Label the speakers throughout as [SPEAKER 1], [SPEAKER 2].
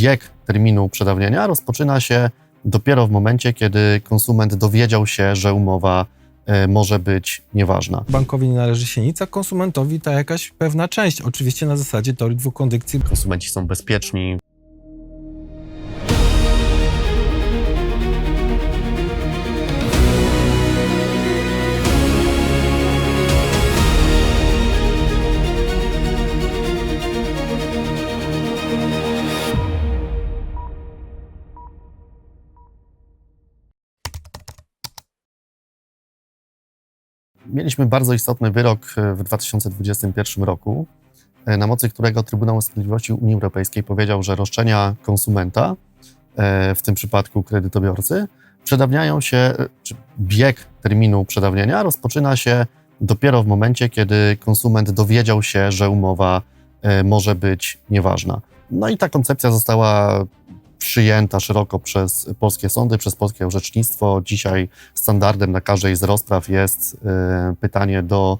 [SPEAKER 1] bieg terminu przedawnienia rozpoczyna się dopiero w momencie, kiedy konsument dowiedział się, że umowa e, może być nieważna.
[SPEAKER 2] Bankowi nie należy się nic, a konsumentowi ta jakaś pewna część. Oczywiście na zasadzie teorii dwóch kondycji.
[SPEAKER 1] Konsumenci są bezpieczni, Mieliśmy bardzo istotny wyrok e, w 2021 roku, e, na mocy którego Trybunał Sprawiedliwości Unii Europejskiej powiedział, że roszczenia konsumenta, e, w tym przypadku kredytobiorcy, przedawniają się, czy bieg terminu przedawnienia rozpoczyna się dopiero w momencie, kiedy konsument dowiedział się, że umowa może być nieważna. No i ta koncepcja została przyjęta szeroko przez polskie sądy, przez polskie orzecznictwo. Dzisiaj standardem na każdej z rozpraw jest e, pytanie do,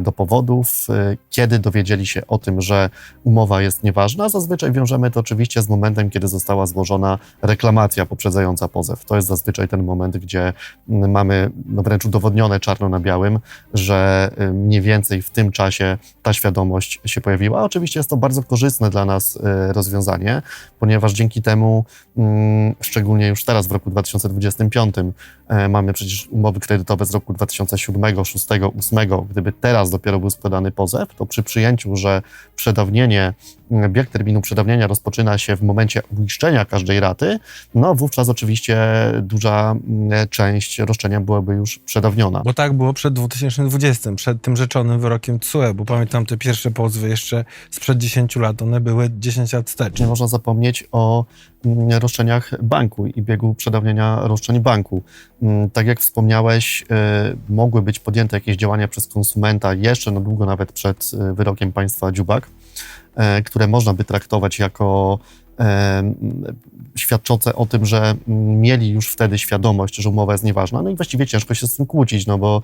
[SPEAKER 1] do powodów, e, kiedy dowiedzieli się o tym, że umowa jest nieważna. Zazwyczaj wiążemy to oczywiście z momentem, kiedy została złożona reklamacja poprzedzająca pozew. To jest zazwyczaj ten moment, gdzie mm, mamy no wręcz udowodnione czarno na białym, że e, mniej więcej w tym czasie ta świadomość się pojawiła. Oczywiście jest to bardzo korzystne dla nas e, rozwiązanie, ponieważ dzięki temu, mm, szczególnie już teraz w roku 2025, e, mamy przecież umowy kredytowe z roku 2007, 2006, 2008. Gdyby teraz dopiero był składany pozew, to przy przyjęciu, że przedawnienie, bieg terminu przedawnienia rozpoczyna się w momencie uiszczenia każdej raty, no wówczas oczywiście duża m, część roszczenia byłaby już przedawniona.
[SPEAKER 2] Bo tak było przed 2020, przed tym rzeczonym wyrokiem TSUE, bo pamiętam te pierwsze pozwy jeszcze sprzed 10 lat, one były 10 lat wstecz.
[SPEAKER 1] Nie można zapomnieć o mm, roszczeniach banku i biegu przedawnienia roszczeń banku. Mm, Tak jak wspomniałeś, e, mogły być podjęte jakieś działania przez konsumenta jeszcze na długo nawet przed e, wyrokiem państwa Dziubak, które można by traktować jako e, świadczące o tym, że mieli już wtedy świadomość, że umowa jest nieważna. No i właściwie ciężko się z tym kłócić, no bo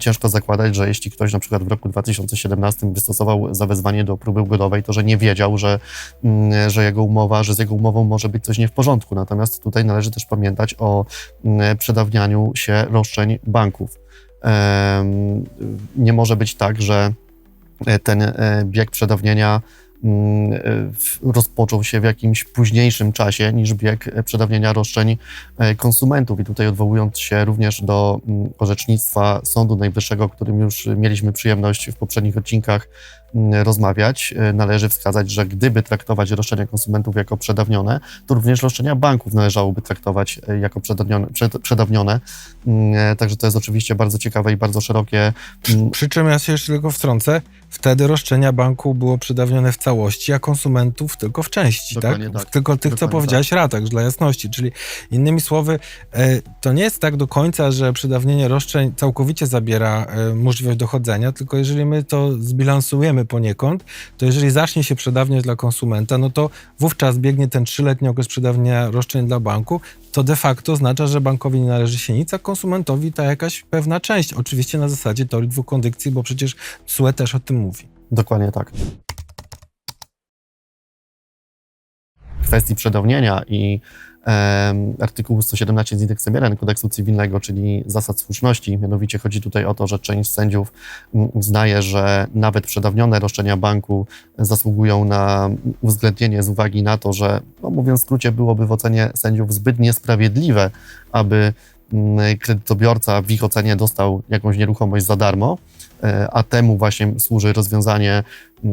[SPEAKER 1] ciężko zakładać, że jeśli ktoś na przykład w roku 2017 wystosował zawezwanie do próby ugodowej, to że nie wiedział, że, że jego umowa, że z jego umową może być coś nie w porządku. Natomiast tutaj należy też pamiętać o przedawnianiu się roszczeń banków. Em, Nie może być tak, że e, ten e, bieg przedawnienia mm, e, rozpoczął się w jakimś późniejszym czasie niż bieg e, przedawnienia roszczeń e, konsumentów. I tutaj odwołując się również do mm, orzecznictwa Sądu Najwyższego, o którym już mieliśmy przyjemność w poprzednich odcinkach rozmawiać, e, należy wskazać, że gdyby traktować roszczenia konsumentów jako przedawnione, to również roszczenia banków należałoby traktować e, jako przedawnione. Przed, przedawnione. Mm, e, Także to jest oczywiście bardzo ciekawe i bardzo szerokie mm,
[SPEAKER 2] Przy czym ja się jeszcze tylko wtrącę, wtedy roszczenia banku było przedawnione w całości, a konsumentów tylko w części, tak?
[SPEAKER 1] Tak.
[SPEAKER 2] Tylko tych, co powiedziałeś ratach, dla jasności. Czyli innymi słowy, e, to nie jest tak do końca, że przedawnienie roszczeń całkowicie zabiera e, możliwość dochodzenia, tylko jeżeli my to zbilansujemy poniekąd, to jeżeli zacznie się przedawniać dla konsumenta, no to wówczas biegnie ten trzyletni okres przedawnienia roszczeń dla banku, to de facto oznacza, że bankowi nie należy się nic, a konsumentowi ta jakaś pewna część. Oczywiście na zasadzie teorii dwóch kondycji, bo przecież SUE też o tym mówi.
[SPEAKER 1] Dokładnie tak. W kwestii przedawnienia i artykułu 117 z indeksem 1 kodeksu cywilnego, czyli zasad słuszności. Mianowicie chodzi tutaj o to, że część sędziów mm, uznaje, że nawet przedawnione roszczenia banku zasługują na uwzględnienie z uwagi na to, że, no mówiąc w skrócie, byłoby w ocenie sędziów zbyt niesprawiedliwe, aby mm, kredytobiorca w ich ocenie dostał jakąś nieruchomość za darmo, e, a temu właśnie służy rozwiązanie,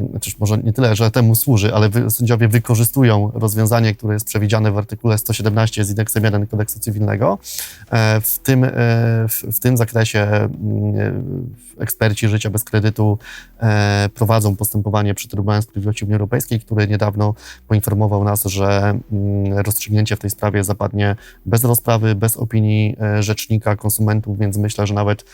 [SPEAKER 1] znaczy może nie tyle, że temu służy, ale wy, sędziowie wykorzystują rozwiązanie, które jest przewidziane w artykule 117 z indeksem 1 kodeksu cywilnego. E, W tym, e, w, w tym zakresie e, eksperci życia bez kredytu prowadzą postępowanie przy Trybunale Sprawiedliwości Unii Europejskiej, który niedawno poinformował nas, że mm, rozstrzygnięcie w tej sprawie zapadnie bez rozprawy, bez opinii rzecznika konsumentów, więc myślę, że nawet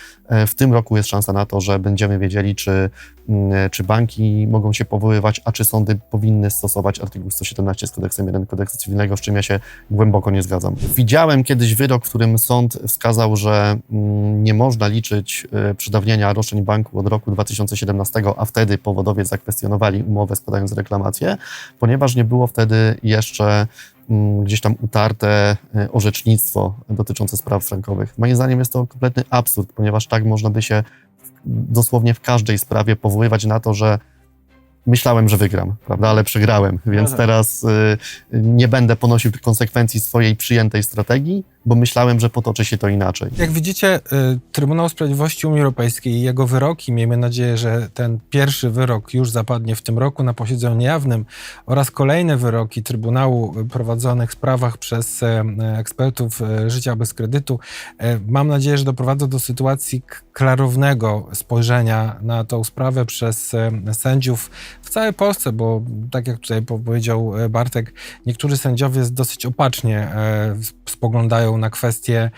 [SPEAKER 1] w tym roku jest szansa na to, że będziemy wiedzieli, czy, mm, czy banki mogą się powoływać, a czy sądy powinny stosować artykuł 117 z kodeksem 1 kodeksu cywilnego, z czym ja się głęboko nie zgadzam. Widziałem kiedyś wyrok, w którym sąd wskazał, że mm, nie można liczyć y, przedawnienia roszczeń banku od roku 2017, a wtedy powodowie zakwestionowali umowę składając reklamację, ponieważ nie było wtedy jeszcze mm, gdzieś tam utarte y, orzecznictwo dotyczące spraw frankowych. Moim zdaniem jest to kompletny absurd, ponieważ tak można by się dosłownie w każdej sprawie powoływać na to, że myślałem, że wygram, prawda, ale przegrałem, więc
[SPEAKER 2] tak.
[SPEAKER 1] teraz y, nie będę ponosił konsekwencji swojej przyjętej strategii, bo myślałem, że potoczy się to inaczej.
[SPEAKER 2] Jak widzicie, y, Trybunał Sprawiedliwości Unii Europejskiej i jego wyroki, miejmy nadzieję, że ten pierwszy wyrok już zapadnie w tym roku na posiedzeniu niejawnym oraz kolejne wyroki Trybunału prowadzonych w sprawach przez e, ekspertów e, życia bez kredytu, e, mam nadzieję, że doprowadzą do sytuacji klarownego spojrzenia na tą sprawę przez sędziów w całej Polsce, bo tak jak tutaj po- powiedział e, Bartek, niektórzy sędziowie dosyć opacznie e, spoglądają na kwestie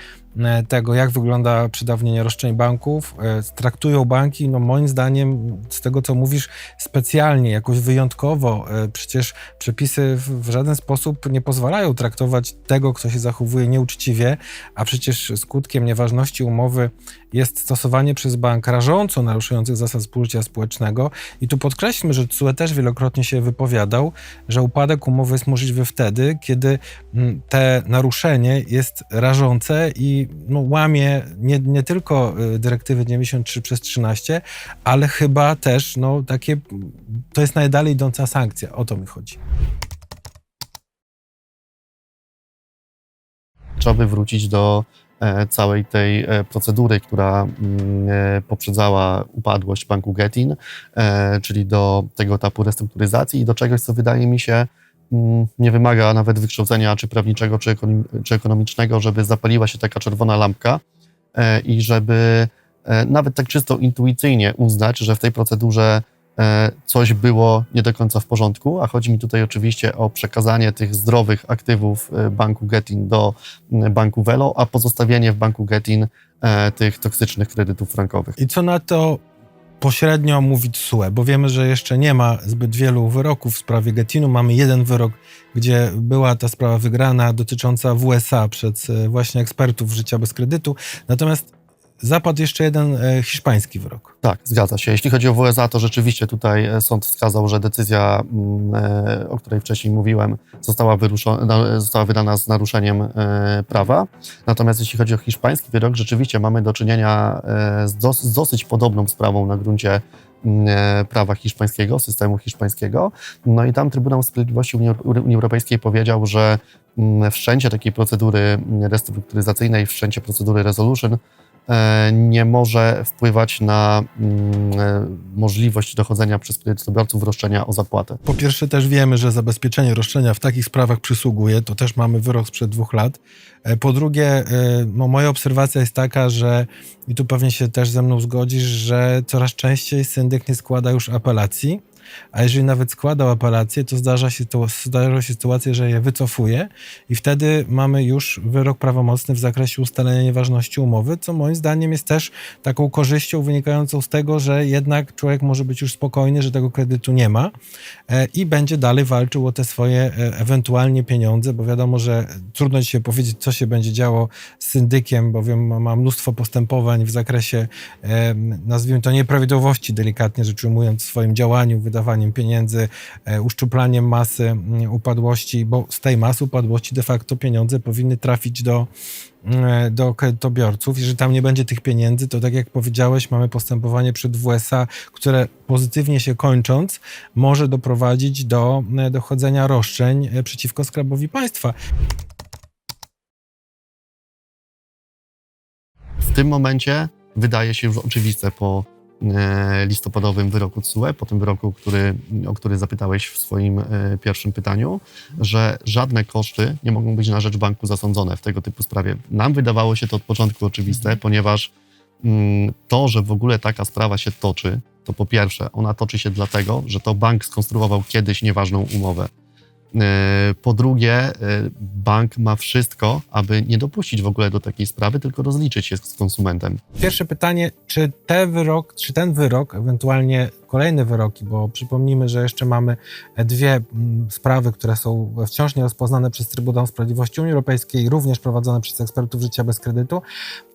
[SPEAKER 2] tego, jak wygląda przedawnienie roszczeń banków, e, traktują banki, no moim zdaniem, z tego co mówisz, specjalnie, jakoś wyjątkowo. E, Przecież przepisy w, żaden sposób nie pozwalają traktować tego, kto się zachowuje nieuczciwie, a przecież skutkiem nieważności umowy jest stosowanie przez bank rażąco naruszających zasad współżycia społecznego. I tu podkreślmy, że TSUE też wielokrotnie się wypowiadał, że upadek umowy jest możliwy wtedy, kiedy mm, te naruszenie jest rażące i no, łamie nie, nie tylko y, dyrektywy 93 przez 13, ale chyba też no, takie, to jest najdalej idąca sankcja. O to mi chodzi.
[SPEAKER 1] trzeba by wrócić do e, całej tej e, procedury, która mm, e, poprzedzała upadłość banku Getin, czyli do tego etapu restrukturyzacji i do czegoś, co wydaje mi się nie wymaga nawet wykształcenia czy prawniczego, czy, ekonom, czy ekonomicznego, żeby zapaliła się taka czerwona lampka e, i żeby e, nawet tak czysto intuicyjnie uznać, że w tej procedurze e, coś było nie do końca w porządku, a chodzi mi tutaj oczywiście o przekazanie tych zdrowych aktywów banku Getin do banku Velo, a pozostawienie w banku Getin tych toksycznych kredytów frankowych.
[SPEAKER 2] I co na to pośrednio mówi TSUE, bo wiemy, że jeszcze nie ma zbyt wielu wyroków w sprawie Getinu. Mamy jeden wyrok, gdzie była ta sprawa wygrana dotycząca WSA przez e, właśnie ekspertów życia bez kredytu. Natomiast zapadł jeszcze jeden e, hiszpański wyrok.
[SPEAKER 1] Tak, zgadza się. Jeśli chodzi o WSA, to rzeczywiście tutaj e, sąd wskazał, że decyzja, mm, e, o której wcześniej mówiłem, została, została wydana z naruszeniem prawa. Natomiast jeśli chodzi o hiszpański wyrok, rzeczywiście mamy do czynienia z, dos- z dosyć podobną sprawą na gruncie mm, prawa hiszpańskiego, systemu hiszpańskiego. No i tam Trybunał Sprawiedliwości Unii, Europejskiej powiedział, że mm, wszczęcie takiej procedury restrukturyzacyjnej, wszczęcie procedury resolution nie może wpływać na mm, e, możliwość dochodzenia przez kredytobiorców roszczenia o zapłatę.
[SPEAKER 2] Po pierwsze też wiemy, że zabezpieczenie roszczenia w takich sprawach przysługuje, to też mamy wyrok sprzed dwóch lat. E, Po drugie, e, no, moja obserwacja jest taka, że i tu pewnie się też ze mną zgodzisz, że coraz częściej syndyk nie składa już apelacji, a jeżeli nawet składał apelację, to zdarza się, to zdarza się sytuacja, że je wycofuje i wtedy mamy już wyrok prawomocny w zakresie ustalenia nieważności umowy, co moim zdaniem jest też taką korzyścią wynikającą z tego, że jednak człowiek może być już spokojny, że tego kredytu nie ma e, i będzie dalej walczył o te swoje e, ewentualnie pieniądze, bo wiadomo, że trudno dzisiaj powiedzieć, co się będzie działo z syndykiem, bowiem ma- ma mnóstwo postępowań w zakresie, e, nazwijmy to nieprawidłowości, delikatnie rzecz ujmując, w swoim działaniu, wydawaniem pieniędzy, e, uszczuplaniem masy mm, upadłości, bo z tej masy upadłości de facto pieniądze powinny trafić do, mm, do kredytobiorców. Jeżeli tam nie będzie tych pieniędzy, to tak jak powiedziałeś, mamy postępowanie przed WSA, które pozytywnie się kończąc, może doprowadzić do e, dochodzenia roszczeń e, przeciwko skarbowi państwa.
[SPEAKER 1] W tym momencie wydaje się już oczywiste po e, listopadowym wyroku TSUE, po tym wyroku, który, o który zapytałeś w swoim e, pierwszym pytaniu, że żadne koszty nie mogą być na rzecz banku zasądzone w tego typu sprawie. Nam wydawało się to od początku oczywiste, ponieważ mm, to, że w ogóle taka sprawa się toczy, to po pierwsze, ona toczy się dlatego, że to bank skonstruował kiedyś nieważną umowę. E, Po drugie, e, bank ma wszystko, aby nie dopuścić w ogóle do takiej sprawy, tylko rozliczyć się z konsumentem.
[SPEAKER 2] Pierwsze pytanie, czy ten wyrok, czy ten wyrok, ewentualnie kolejne wyroki, bo przypomnijmy, że jeszcze mamy dwie mm, sprawy, które są wciąż nierozpoznane przez Trybunał Sprawiedliwości Unii Europejskiej, również prowadzone przez ekspertów życia bez kredytu,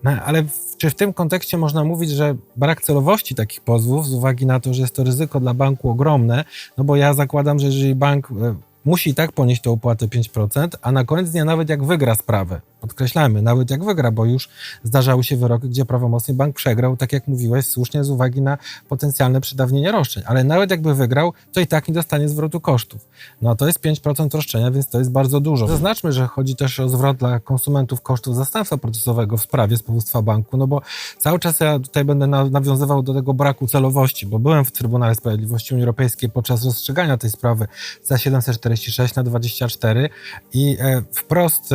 [SPEAKER 2] No, ale czy w tym kontekście można mówić, że brak celowości takich pozwów, z uwagi na to, że jest to ryzyko dla banku ogromne, no bo ja zakładam, że jeżeli bank e, musi i tak ponieść tę opłatę 5%, a na koniec dnia nawet jak wygra sprawę, podkreślamy, nawet jak wygra, bo już zdarzały się wyroki, gdzie prawomocnie bank przegrał, tak jak mówiłeś, słusznie z uwagi na potencjalne przedawnienie roszczeń, ale nawet jakby wygrał, to i tak nie dostanie zwrotu kosztów. No to jest 5% roszczenia, więc to jest bardzo dużo. Zaznaczmy, że chodzi też o zwrot dla konsumentów kosztów zastępstwa procesowego w sprawie z banku, no bo cały czas ja tutaj będę na, nawiązywał do tego braku celowości, bo byłem w Trybunale Sprawiedliwości Unii Europejskiej podczas rozstrzygania tej sprawy za 746 na 24 i e, wprost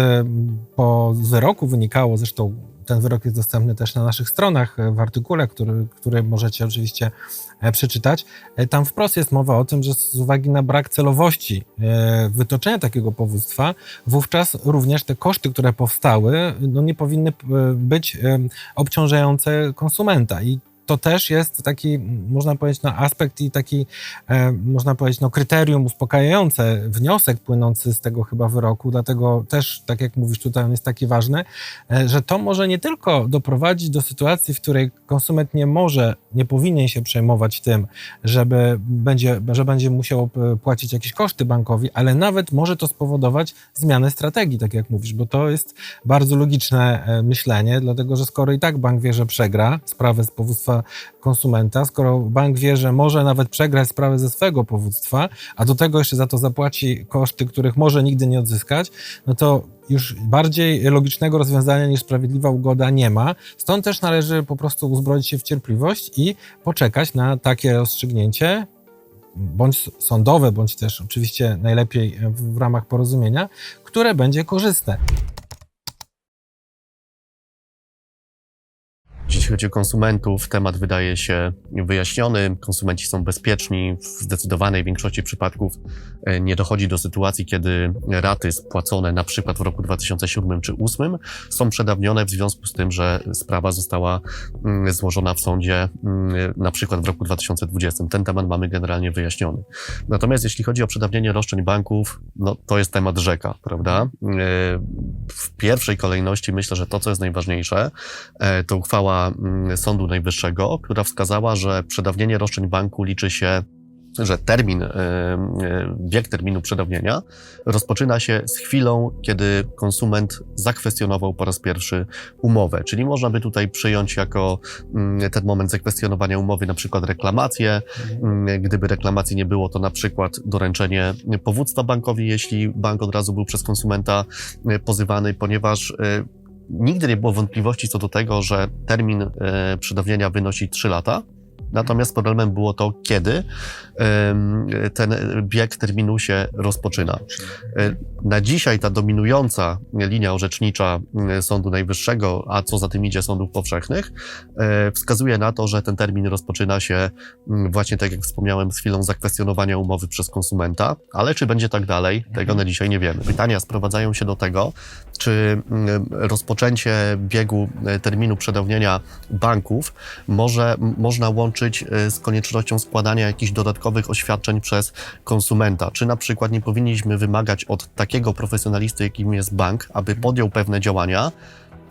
[SPEAKER 2] po wyroku wynikało, zresztą ten wyrok jest dostępny też na naszych stronach e, w artykule, który, który możecie oczywiście e, przeczytać. E, Tam wprost jest mowa o tym, że z uwagi na brak celowości wytoczenia takiego powództwa, wówczas również te koszty, które powstały, no nie powinny być obciążające konsumenta. I to też jest taki, można powiedzieć, no, aspekt i taki, e, można powiedzieć, no, kryterium uspokajające wniosek płynący z tego chyba wyroku, dlatego też, tak jak mówisz tutaj, on jest taki ważny, e, że to może nie tylko doprowadzić do sytuacji, w której konsument nie może, nie powinien się przejmować tym, żeby będzie, że będzie musiał e, płacić jakieś koszty bankowi, ale nawet może to spowodować zmianę strategii, tak jak mówisz, bo to jest bardzo logiczne e, myślenie, dlatego że skoro i tak bank wie, że przegra sprawę z powództwa konsumenta, skoro bank wie, że może nawet przegrać sprawę ze swego powództwa, a do tego jeszcze za to zapłaci koszty, których może nigdy nie odzyskać, no to już bardziej logicznego rozwiązania niż sprawiedliwa ugoda nie ma. Stąd też należy po prostu uzbroić się w cierpliwość i poczekać na takie rozstrzygnięcie, bądź sądowe, bądź też oczywiście najlepiej w ramach porozumienia, które będzie korzystne.
[SPEAKER 1] Jeśli chodzi o konsumentów, temat wydaje się wyjaśniony. Konsumenci są bezpieczni. W zdecydowanej większości przypadków e, nie dochodzi do sytuacji, kiedy raty spłacone na przykład w roku 2007 czy 2008 są przedawnione w związku z tym, że sprawa została mm, złożona w sądzie mm, na przykład w roku 2020. Ten temat mamy generalnie wyjaśniony. Natomiast jeśli chodzi o przedawnienie roszczeń banków, no to jest temat rzeka, prawda? E, W pierwszej kolejności myślę, że to, co jest najważniejsze, e, to uchwała Sądu Najwyższego, która wskazała, że przedawnienie roszczeń banku liczy się, że termin, e, e, wiek terminu przedawnienia rozpoczyna się z chwilą, kiedy konsument zakwestionował po raz pierwszy umowę. Czyli można by tutaj przyjąć jako mm, ten moment zakwestionowania umowy na przykład reklamację. Mm, Gdyby reklamacji nie było, to na przykład doręczenie powództwa bankowi, jeśli bank od razu był przez konsumenta e, pozywany, ponieważ nigdy nie było wątpliwości co do tego, że termin e, przedawnienia wynosi 3 lata. Natomiast problemem było to, kiedy ten bieg terminu się rozpoczyna. E, Na dzisiaj ta dominująca linia orzecznicza e, Sądu Najwyższego, a co za tym idzie sądów powszechnych, e, wskazuje na to, że ten termin rozpoczyna się właśnie tak jak wspomniałem, z chwilą zakwestionowania umowy przez konsumenta, ale czy będzie tak dalej, tego na dzisiaj nie wiemy. Pytania sprowadzają się do tego, czy rozpoczęcie biegu terminu przedawnienia banków może, można łączyć e, z koniecznością składania jakichś dodatkowych oświadczeń przez konsumenta. Czy na przykład nie powinniśmy wymagać od takiego profesjonalisty, jakim jest bank, aby podjął pewne działania,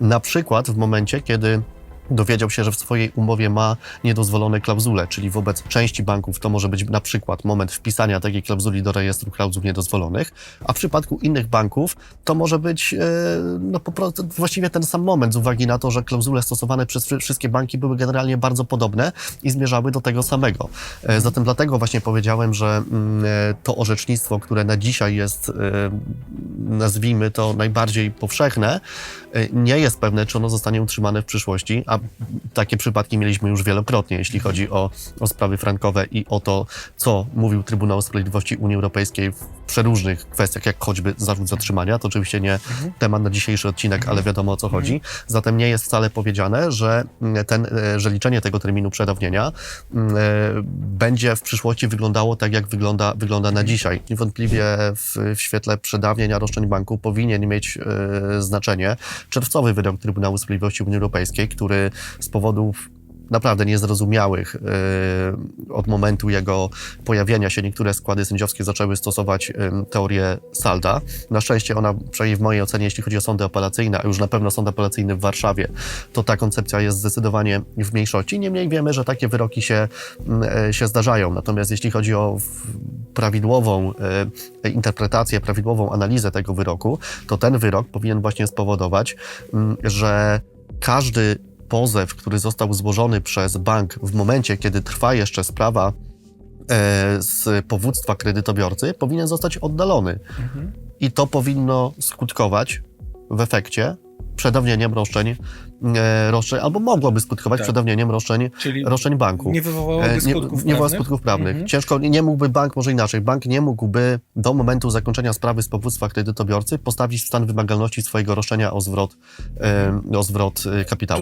[SPEAKER 1] na przykład w momencie, kiedy dowiedział się, że w swojej umowie ma niedozwolone klauzule, czyli wobec części banków to może być na przykład moment wpisania takiej klauzuli do rejestru klauzul niedozwolonych, a w przypadku innych banków to może być e, no, po prostu właściwie ten sam moment z uwagi na to, że klauzule stosowane przez wszy- wszystkie banki były generalnie bardzo podobne i zmierzały do tego samego. E, Zatem dlatego właśnie powiedziałem, że mm, e, to orzecznictwo, które na dzisiaj jest nazwijmy to najbardziej powszechne, nie jest pewne, czy ono zostanie utrzymane w przyszłości, a takie przypadki mieliśmy już wielokrotnie, jeśli chodzi o, o sprawy frankowe i o to, co mówił Trybunał Sprawiedliwości Unii Europejskiej przeróżnych kwestiach, jak choćby zarzut zatrzymania. To oczywiście nie temat na dzisiejszy odcinek, ale wiadomo o co chodzi. Zatem nie jest wcale powiedziane, że, mm, ten, e, że liczenie tego terminu przedawnienia mm, e, będzie w przyszłości wyglądało tak, jak wygląda, wygląda na dzisiaj. Niewątpliwie w, w świetle przedawnienia roszczeń banku powinien mieć e, znaczenie czerwcowy wyrok Trybunału Sprawiedliwości Unii Europejskiej, który z powodów naprawdę niezrozumiałych e, od momentu jego pojawienia się niektóre składy sędziowskie zaczęły stosować em, teorię Salda. Na szczęście ona, przynajmniej w mojej ocenie, jeśli chodzi o sądy apelacyjne, a już na pewno sąd apelacyjny w Warszawie, to ta koncepcja jest zdecydowanie w mniejszości. Niemniej wiemy, że takie wyroki się, mm, e, się zdarzają. Natomiast jeśli chodzi o prawidłową e, interpretację, prawidłową analizę tego wyroku, to ten wyrok powinien właśnie spowodować, mm, że każdy pozew, który został złożony przez bank w momencie, kiedy trwa jeszcze sprawa e, z powództwa kredytobiorcy, powinien zostać oddalony. I to powinno skutkować w efekcie przedawnieniem roszczeń, e, roszczeń albo mogłoby skutkować
[SPEAKER 3] Tak.
[SPEAKER 1] przedawnieniem roszczeń,
[SPEAKER 3] Czyli
[SPEAKER 1] roszczeń banku.
[SPEAKER 3] nie wywołałoby
[SPEAKER 1] E, nie,
[SPEAKER 3] skutków
[SPEAKER 1] nie było
[SPEAKER 3] prawnych?
[SPEAKER 1] skutków prawnych.
[SPEAKER 3] Mhm.
[SPEAKER 1] Ciężko, nie mógłby bank, może inaczej, bank nie mógłby do momentu zakończenia sprawy z powództwa kredytobiorcy postawić w stan wymagalności swojego roszczenia o zwrot, e, o zwrot e, kapitału.